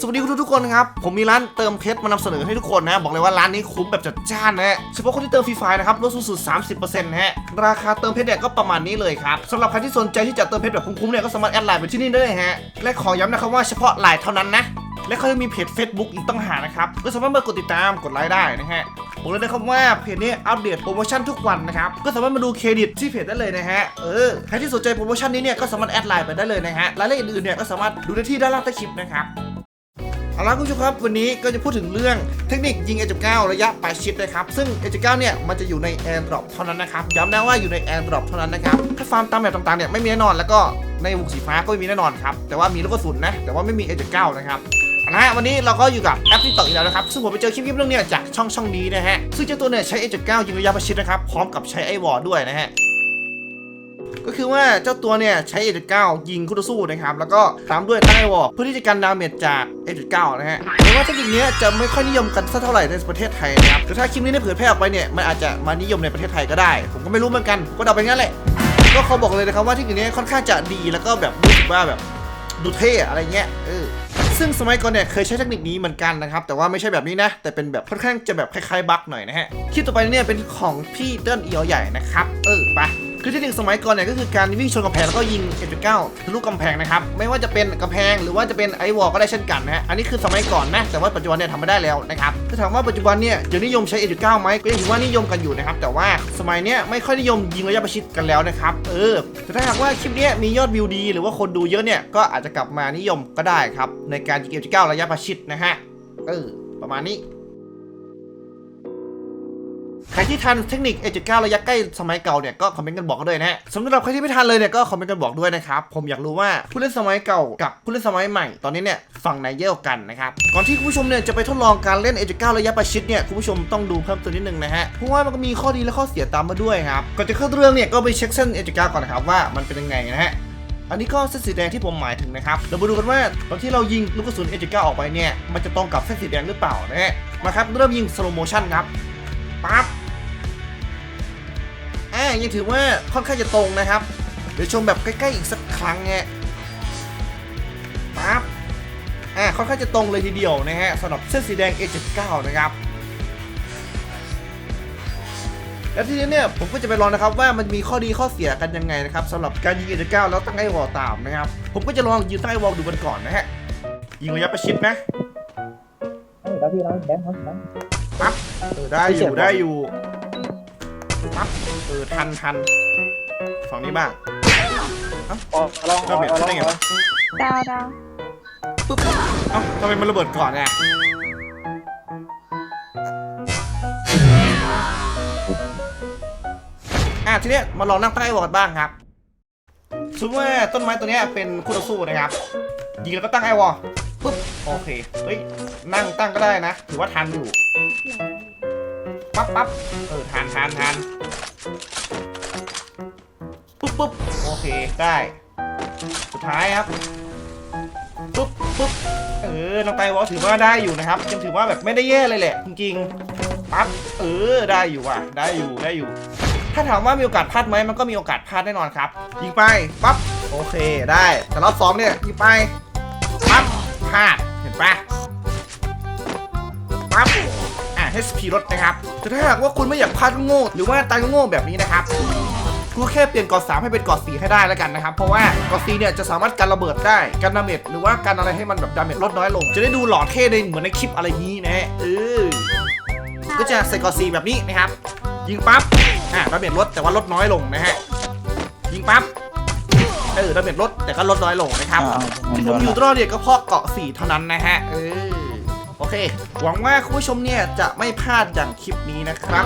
สวัสดีคุณทุกคนครับ ผมมีร้านเติมเพชรมานำเสนอให้ทุกคนนะ บอกเลยว่าร้านนี้คุ้มแบบจัดจ้านนะฮะเฉพาะคนที่เติมฟรีไฟล์นะครับลดสูงสุด 30%นะฮะราคาเติมเพชรเนี่ยก็ประมาณนี้เลยครับสำหรับใครที่สนใจที่จะเติมเพชรแบบคุ้มๆเนี่ยก็สามารถแอดไลน์ไปที่นี่ได้เลยฮะและขอย้ำนะครับว่าเฉพาะไลน์เท่านั้นนะและเขายังมีเพจ Facebook อีกต้องหานะครับก็สามารถมากดติดตามกดไลค์ได้นะฮะบอกเลยนะครับว่าเพจนี้อัปเดตโปรโมชั่นทุกวันนะครับ ก็สามารถมาดูเครดิตที่เพจได้เลยนะฮะ เออ ใครที่สนใจโปรโมชั่นนี้เนี่ยก็สามารถแอดไลน์ไปได้เลยนะฮะ รายละเอียดอื่นๆเนี่ยก็สามารถดูได้ที่ด้านล่างใต้คลิปนะครับ เอาละคุณผู้ชมครับวันนี้ก็จะพูดถึงเรื่องเทคนิคยิง A9 ระยะปลายชิดนะครับซึ่ง A9 เนี่ยมันจะอยู่ใน Airdrop เท่านั้นนะครับย้ำนะว่าอยู่ใน Airdrop เท่านั้นนะครับถ้าฟาร์มตามแบบต่างๆเนี่ยไม่มีแน่นอนแล้วก็ในวงสีฟ้าก็ไม่มีแน่นอนครับแต่ว่ามีลูกกระสุนนะแต่ว่าไม่มี A9 นะครับเอาละฮะวันนี้เราก็อยู่กับแอปที่ต่ออีกแล้วนะครับซึ่งผมไปเจอคลิปๆเรื่องนี้จากช่องช่องนี้นะฮะซึ่งเจ้าตัวเนี่ยใช้ A9 ยิงระยะประชิดนะครับพร้อมกับใช้ไอวอร์ด้วยนะฮะ ก็คือว่าเจ้าตัวเนี่ยใช้ A9 ยิงคู่ต่อสู้นะครับ แล้วก็ตามด้วยตั้งไอวอเพื่อที่จะกันดาเมจจาก A9 นะฮะแต่ว่าเทคนิคนี้จะไม่ค่อยนิยมกันสักเท่าไหร่ในประเทศไทยนะครับแต่ถ้าคลิปนี้ได้เผยแพร่ออกไปเนี่ยมันอาจจะมานิยมในประเทศไทยก็ได้ ผมก็ไม่รู้เหมือนกันก็เดาไปงั้นแหละก็เขาบอกเลยนะครับว่าเทคนิคนี้ค่อนข้างจะดีแล้วก็แบบรู้สึกว่าแบบดูเท่อะไรเงี้ยเออซึ่งสมัยก่อนเนี่ยเคยใช้เทคนิคนี้เหมือนกันนะครับ แต่ว่าไม่ใช่แบบนี้นะ แต่เป็นแบบค่อนข้างจะแบบคล้ายๆบั๊กหน่อยนะฮะคลิปต่อไปเนี่ยเป็นของพี่เติ้ลเอียวใหญ่นะครับ เออไป คือเทคนิคสมัยก่อนเนี่ยก็คือการวิ่งชนกำแพงแล้วก็ยิง F9 ทะลุกำแพงนะครับไม่ว่าจะเป็นกำแพงหรือว่าจะเป็นไอวอลก็ได้เช่นกันนะฮะอันนี้คือสมัยก่อนนะแต่ว่าปัจจุบันเนี่ยทำไม่ได้แล้วนะครับถ้าถามว่าปัจจุบันเนี่ยยังนิยมใช้ F9 ไหมก็ยังถือว่านิยมกันอยู่นะครับแต่ว่าสมัยเนี้ยไม่ค่อยนิยมยิงระยะประชิดกันแล้วนะครับเออแต่ถ้าหากว่าคลิปเนี้ยมียอดวิวดี หรือว่าคนดูเยอะเนี่ยก็อาจจะกลับมานิยมก็ได้ครับในการยิง F9 ระยะประชิดนะฮะเออประมาณนี้ ใครที่ทันเทคนิค A79 ระยะใกล้สมัยเก่าเนี่ยก็คอมเมนต์กันบอกกันด้วยนะฮะสำหรับใครที่ไม่ทันเลยเนี่ยก็คอมเมนต์กันบอกด้วยนะครับผมอยากรู้ว่าผู้เล่นสมัยเก่ากับผู้เล่นสมัยใหม่ตอนนี้เนี่ยฝั่งไหนเยอะกว่ากันนะครับก่อนที่คุณผู้ชมเนี่ยจะไปทดลองการเล่น A79 ระยะประชิดเนี่ยคุณผู้ชมต้องดูเพิ่มเติมนิดนึงนะฮะเพราะว่ามันก็มีข้อดีและข้อเสียตามมาด้วยครับก่อนจะเข้าเรื่องเนี่ยก็ไปเช็คเส้น A79 ก่อนนะครับว่ามันเป็นยังไงนะฮะอันนี้ก็เส้นสีแดงที่ผมหมายถึงนะครับ เรามาดูกันว่าตอนที่เรายิงลูกกระสุน A79 ออกไปเนี่ย มันจะตรงกับเส้นสีแดงหรือเปล่านะฮะมาครับเริ่มยิงสโลโมชันครับปั๊บ ยังถือว่าค่อนข้างจะตรงนะครับ เดี๋ยวชมแบบใกล้ๆอีกสักครั้งไงปั๊บอ่าค่อนข้างจะตรงเลยทีเดียวนะฮะสำหรับเส้นสีแดง A79 นะครับแล้วทีนี้เนี่ยผมก็จะไปลองนะครับว่ามันมีข้อดีข้อเสียกันยังไงนะครับสำหรับการยิง A9 แล้วตั้งไอวอลตามนะครับ ผมก็จะลองยิงตั้งไอวอลดูกันก่อนนะฮะยิงระยะประชิดนะ Đấy, đó thì nó đếm hết đấy ปั๊บเออได้อยู่ได้อยู่ ปั๊บเออทันทันฝั่งนี้บ้าง Ồ, long, Đâu bị ồ, thế này long, à? ồ. ดาวดาวปุ๊บเอ้าทำไมมันระเบิดก่อนเนี่ยอะทีเนี้ยมาลองนั่งใต้วอร์ดบ้างครับสมมติว่าต้นไม้ตัวเนี้ยเป็นคู่ต่อสู้นะครับ ยิงแล้วก็ตั้งไอวอลปุ๊บ โอเค เฮ้ย นั่งตั้งก็ได้นะ ถือว่าทันอยู่ ปั๊บปั๊บเออทันทันทันปุ๊บปุ๊บโอเคได้ สุดท้ายครับปุ๊บปุ๊บเออน้องไตวอลถือว่าได้อยู่นะครับยังถือว่าแบบไม่ได้แย่เลยแหละจริงๆปั๊บเออได้อยู่ว่ะ ได้อยู่ได้อยู่ ถ้าถามว่ามีโอกาสพลาดไหมมันก็มีโอกาสพลาดแน่นอนครับยิงไปปั๊บโอเคได้แต่รอบสองเนี่ยยิงไปปั๊บพลาดเห็นปะปั๊บ HP ลดนะครับแต่ถ้าหากว่าคุณไม่อยากพลาดโง่หรือว่าตายโง่แบบนี้นะครับกูแค่เปลี่ยนกอด3ให้เป็นกอด4ให้ได้แล้วกันนะครับ เพราะว่ากอด4เนี่ยจะสามารถกันระเบิดได้กันดาเมจหรือว่ากันอะไรให้มันแบบดาเมจลดน้อยลง จะได้ดูหล่อเท่ในเหมือนในคลิปอะไรนี้นะฮะเออก็จะใส่กอด4แบบนี้นะครับ ยิงปั๊บอะดาเมจลดแต่ว่าลดน้อยลงนะฮะยิงปั๊บเออดาเมจลดแต่ก็ลดน้อยลงนะครับอ่าที่ผมมันโดนอยู่รอดเนี่ยก็เพราะเกาะ4เท่านั้นนะฮะเออ โอเค หวังว่าคุณผู้ชมเนี่ยจะไม่พลาดอย่างคลิปนี้นะครับ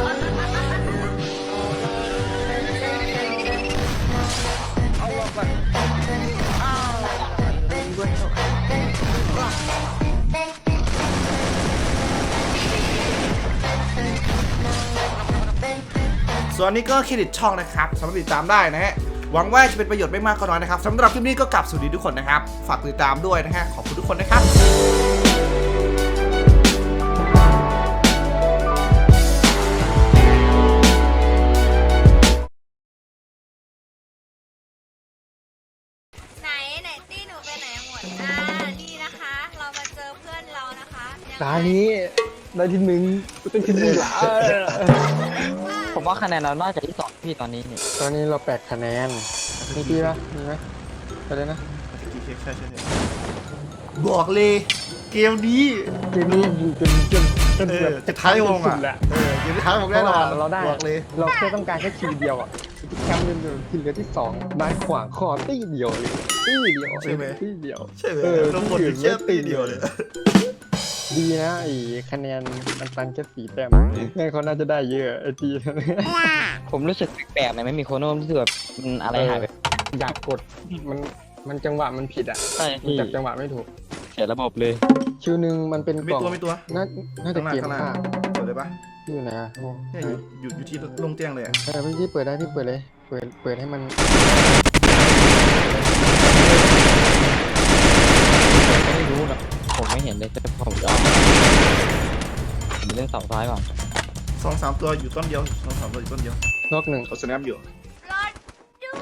ส่วนนี้ก็เครดิตช่องนะครับสามารถติดตามได้นะฮะหวังว่าจะเป็นประโยชน์ไม่มากก็น้อยนะครับสำหรับคลิปนี้ก็กลับสวัสดีทุกคนนะครับ ฝากติดตามด้วยนะฮะขอบคุณทุกคนนะครับ ตานี้ได้ที่หนึ่งกูต้องที่หนึ่งละผมว่าคะแนนเราน่าจะที่สองพี่ตอนนี้นี่ตอนนี้เราแปดคะแนนมีพี่ปะมีไหมไปเลยนะใช่ใช่ใช่บอกเลย เกมนี้เกมนี้อยู่จนจนจนเอแบอบจะท้ายวงอะสุดละเออเกมที่ท้ายวงแน่นอนเราได้บอกเลย เราแค่ต้องการแค่คิวเดียวอะแคมป์เดินๆที่เหลือที่สองได้ขวางคอตี้เดียวเลยตี้เดียวใช่ไหมตี้เดียวใช่ไหมเออเราหมดอยู่แค่ตีเดียวเลย ดีนะไอ้คะแนนมันตันแค่สี่แต้มงั้นเขาน่าจะได้เยอะไอ้ทีผมรู้สึกแปลกๆเลยไม่มีโคโน่รู้สึกแบบมันอะไรหายไปอยากกดมันมันจังหวะมันผิดอะใช่มันพี่จับจังหวะไม่ถูก เสียระบบเลย คิวหนึ่งมันเป็นมีกล่องตัวมีตัวน่าน่าจะข้างหน้าเกมข้างหน้าค่าเปิดเลยปะที่อยู่ไหนอะโอ้เนี่ยอยู่อยู่อยู่ที่ลงเตียงเลยอะเออพี่พี่เปิดได้พี่เปิดเลย เปิดเปิดให้มัน ไม่รู้นะ ผมไม่เห็นเลยแต่ผมจะเอาผมเล่นเสาซ้ายก่อนสองสามตัวอยู่ต้นเดียวสองสามตัวอยู่ต้นเดียวนอกหนึ่งเขาสแนปอยู่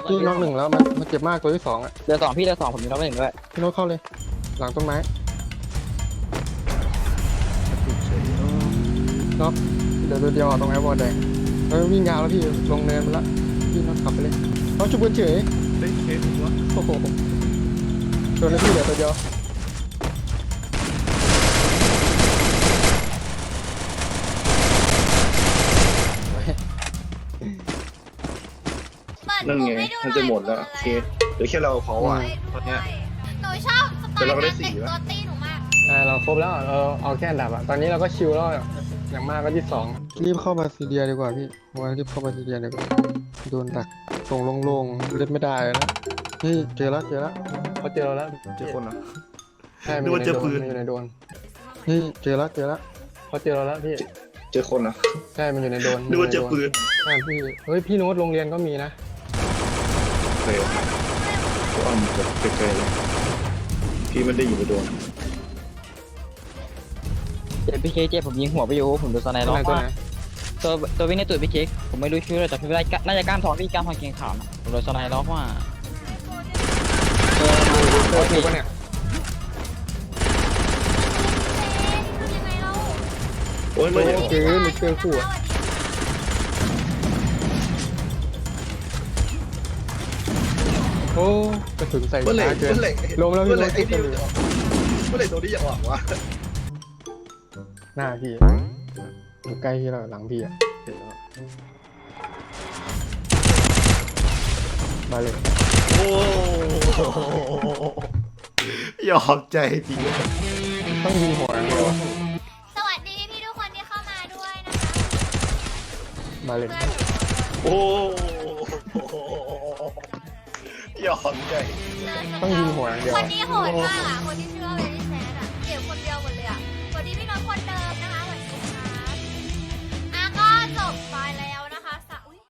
พี่นอกหนึ่งแล้วมันมันเจ็บมากตัวที่สองอะเดือสองพี่เดือสองผมมีน้องหนึ่งด้วยพี่โน้ตเข้าเลย หลังต้นไม้นอกเดี๋ยวตัวเดียวอะตรงไอ้บอลแดงเออวิ่งยาวแล้วพี่ลงเนินมาแล้วพี่น็อตขับไปเลยเขาชุบกันเฉยเฮ้ยเฮ้ยตัวโอ้โหโดนเลยพี่เหลือตัวเดียว นั่นไงมันจะหมดแล้วโอเคเหรือแค่เราเผาอะตอนเนี้ย หนูชอบสไตแต่เราล์ก็ได้การสีแต่งแล้วตัวตีหนูมาก อ่าเราครบแล้วเราเอาแค่อันดับอะ ตอนนี้เราก็ชิลแล้วอย่างมากก็ที่สองรีบเข้าบาซิเลียดีกว่าพี่ว่ารีบเข้าบาซิเลียดีกว่าโดนดักส่งโล่งๆเล่นไม่ได้แล้วเฮ้ยเจอแล้วเจอแล้วเขาเจอเราแล้วเจอคนเหรอ ใช่นึกว่าเจอปืนมันอยู่ในโดนเฮ้ยเจอแล้วเจอแล้วเขาเจอเราแล้วพี่เจอคนอะใช่มันอยู่ในโดนนึกว่าเจอปืน ใช่พี่เฮ้ยพี่โน้ตโรงเรียนก็มีนะ เคยก็อ้อมแบบไกลๆเลยพี่มันได้อยู่ในโดนเจ็บพี่เค้กเจ็บผมยิงหัวไปอยู่ผมโดนสไนตัวล็อไหนกตัวว่าไหนตัวตัววิ่งในตูดพี่เค้กผมไม่รู้ชื่อเลยแต่พี่ได้น่าจะกล้ามทองพี่กล้ามทองเกียงขาวนะผมโดนสไนล็อกว่าเออเจอถูกปะเนี่ยทำยังไงเราโอ้ยโอไม่เห็นเคหรือเจอคู่อะ โอ้กระสุนใส่เมื่อไหร่ช้าเกินเมื่อไหร่ลงแล้วพี่เมื่อไหร่ลงไอ้ที่นี่เมื่อไหร่ตัวนี้อยากหวังวะหน้าพี่อยู่ใกล้พี่เราหลังพี่อะเห็นแล้วมาเลยโอ้ยอมใจจริงเลยต้องยิงหัวอย่างเดียวอะสวัสดีพี่ทุกคนที่เข้ามาด้วยนะคะมาเลยเพื่อนหนูโอ้ ยอมใจเลิศต้องยิงหัวอย่างเดียว คนอะนี้โหดมากอะ คนที่ชื่อว่าเบบี้แซดอะเก็บคน